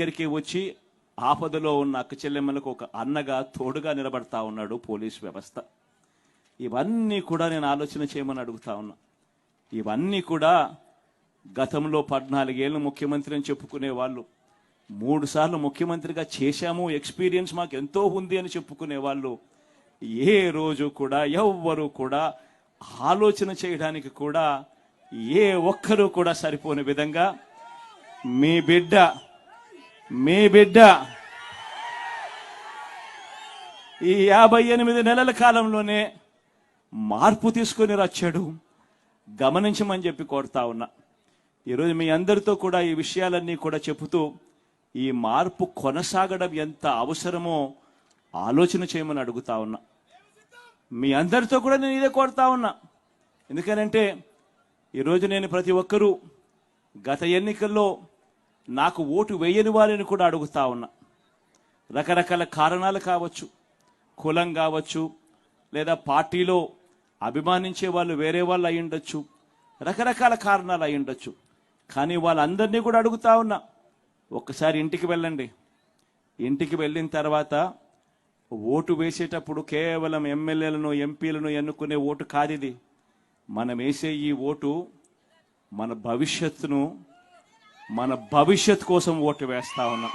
దగ్గరికి వచ్చి ఆపదలో ఉన్న అక్క చెల్లెమ్మలకు ఒక అన్నగా తోడుగా నిలబడతా ఉన్నాడు పోలీస్ వ్యవస్థ. ఇవన్నీ కూడా నేను ఆలోచన చేయమని అడుగుతా ఉన్నా. ఇవన్నీ కూడా గతంలో పద్నాలుగేళ్ళు ముఖ్యమంత్రి అని చెప్పుకునే వాళ్ళు మూడుసార్లు ముఖ్యమంత్రిగా చేశాము ఎక్స్పీరియన్స్ మాకు ఎంతో ఉంది అని చెప్పుకునే వాళ్ళు ఏ రోజు కూడా ఎవ్వరు కూడా ఆలోచన చేయడానికి కూడా ఏ ఒక్కరూ కూడా సరిపోని విధంగా మీ బిడ్డ మీ బిడ్డ ఈ యాభై ఎనిమిది నెలల కాలంలోనే మార్పు తీసుకొని వచ్చాడు. గమనించమని చెప్పి కోరుతా ఉన్నా. ఈరోజు మీ అందరితో కూడా ఈ విషయాలన్నీ కూడా చెబుతూ ఈ మార్పు కొనసాగడం ఎంత అవసరమో ఆలోచన చేయమని అడుగుతా ఉన్నా. మీ అందరితో కూడా నేను ఇదే కోరుతా ఉన్నా. ఎందుకనంటే ఈరోజు నేను ప్రతి ఒక్కరూ గత ఎన్నికల్లో నాకు ఓటు వేయని వారిని కూడా అడుగుతా ఉన్నా. రకరకాల కారణాలు కావచ్చు కులం కావచ్చు లేదా పార్టీలో అభిమానించే వాళ్ళు వేరే వాళ్ళు అయి ఉండొచ్చు రకరకాల కారణాలు అయి ఉండొచ్చు. కానీ వాళ్ళందరినీ కూడా అడుగుతా ఉన్నా ఒక్కసారి ఇంటికి వెళ్ళండి. ఇంటికి వెళ్ళిన తర్వాత ఓటు వేసేటప్పుడు కేవలం ఎమ్మెల్యేలను ఎంపీలను ఎన్నుకునే ఓటు కాదు ఇది. మనం వేసే ఈ ఓటు మన భవిష్యత్తును మన భవిష్యత్ కోసం ఓటు వేస్తా ఉన్నాం.